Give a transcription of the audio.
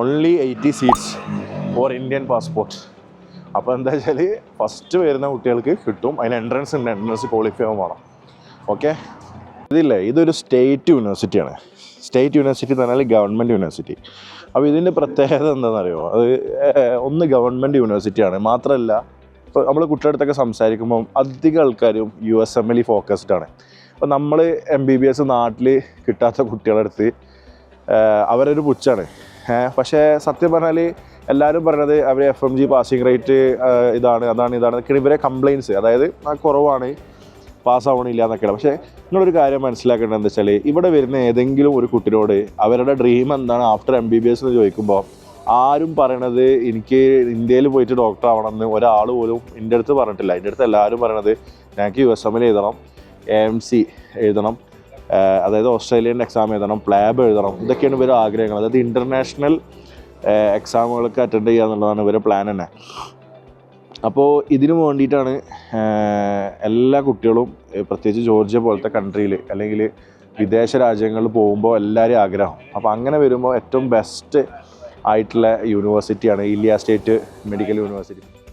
Only eighty seats for Indian passport അപ്പോൾ എന്താ വെച്ചാൽ ഫസ്റ്റ് വരുന്ന കുട്ടികൾക്ക് കിട്ടും. അതിന് എൻട്രൻസ് ഉണ്ട്. എൻട്രൻസ് ക്വാളിഫൈ ആവാൻ വേണം ഓക്കെ ഇതില്ലേ? ഇതൊരു സ്റ്റേറ്റ് യൂണിവേഴ്സിറ്റിയാണ് സ്റ്റേറ്റ് യൂണിവേഴ്സിറ്റി എന്ന് പറഞ്ഞാൽ ഗവൺമെന്റ് യൂണിവേഴ്സിറ്റി അപ്പോൾ ഇതിന്റെ പ്രത്യേകത എന്താണെന്നറിയോ? അത് ഒന്ന് ഗവൺമെന്റ് യൂണിവേഴ്സിറ്റിയാണ് മാത്രമല്ല ഇപ്പോൾ നമ്മൾ കുട്ടികളടുത്തൊക്കെ സംസാരിക്കുമ്പം അധികം ആൾക്കാരും U S M L focused ആണ്. അപ്പോൾ നമ്മൾ എം ബി ബി എസ് നാട്ടിൽ കിട്ടാത്ത കുട്ടികളുടെ അടുത്ത് അവരൊരു പുച്ഛാണ്. പക്ഷേ സത്യം പറഞ്ഞാൽ എല്ലാവരും പറയണത് അവർ F M G passing rate ഇതാണ് അതാണ് ഇതാണ് ഇതൊക്കെയാണ് ഇവരെ കംപ്ലയിൻസ് അതായത് കുറവാണ് പാസ്സാവണില്ല എന്നൊക്കെയാണ്. പക്ഷേ നിങ്ങളൊരു കാര്യം മനസ്സിലാക്കേണ്ടത് എന്താ വെച്ചാൽ ഇവിടെ വരുന്ന ഏതെങ്കിലും ഒരു കുട്ടിയോട് അവരുടെ ഡ്രീം എന്താണ് after M B B S എന്ന് ചോദിക്കുമ്പോൾ ആരും പറയണത് എനിക്ക് ഇന്ത്യയിൽ പോയിട്ട് ഡോക്ടർ ആവണമെന്ന് ഒരാൾ പോലും എന്റെ അടുത്ത് പറഞ്ഞിട്ടില്ല. എന്റെ അടുത്ത് എല്ലാവരും പറയണത് ഞങ്ങൾക്ക് യു എസ് എമ്മിൽ എഴുതണം എ സി എഴുതണം. അതായത് ഓസ്ട്രേലിയൻ എക്സാം എഴുതണം പ്ലാബ് എഴുതണം ഇതൊക്കെയാണ് ഇവരുടെ ആഗ്രഹങ്ങൾ. അതായത് ഇന്റർനാഷണൽ എക്സാമുകളൊക്കെ അറ്റൻഡ് ചെയ്യുക എന്നുള്ളതാണ് ഇവരുടെ പ്ലാൻ തന്നെ. അപ്പോൾ ഇതിനു വേണ്ടിയിട്ടാണ് എല്ലാ കുട്ടികളും പ്രത്യേകിച്ച് ജോർജിയ പോലത്തെ കൺട്രിയിൽ അല്ലെങ്കിൽ വിദേശ രാജ്യങ്ങളിൽ പോകുമ്പോൾ എല്ലാവരും ആഗ്രഹം. അപ്പോൾ അങ്ങനെ വരുമ്പോൾ ഏറ്റവും ബെസ്റ്റ് ആയിട്ടുള്ള യൂണിവേഴ്സിറ്റിയാണ് ഇല്ലിയ സ്റ്റേറ്റ് മെഡിക്കൽ യൂണിവേഴ്സിറ്റി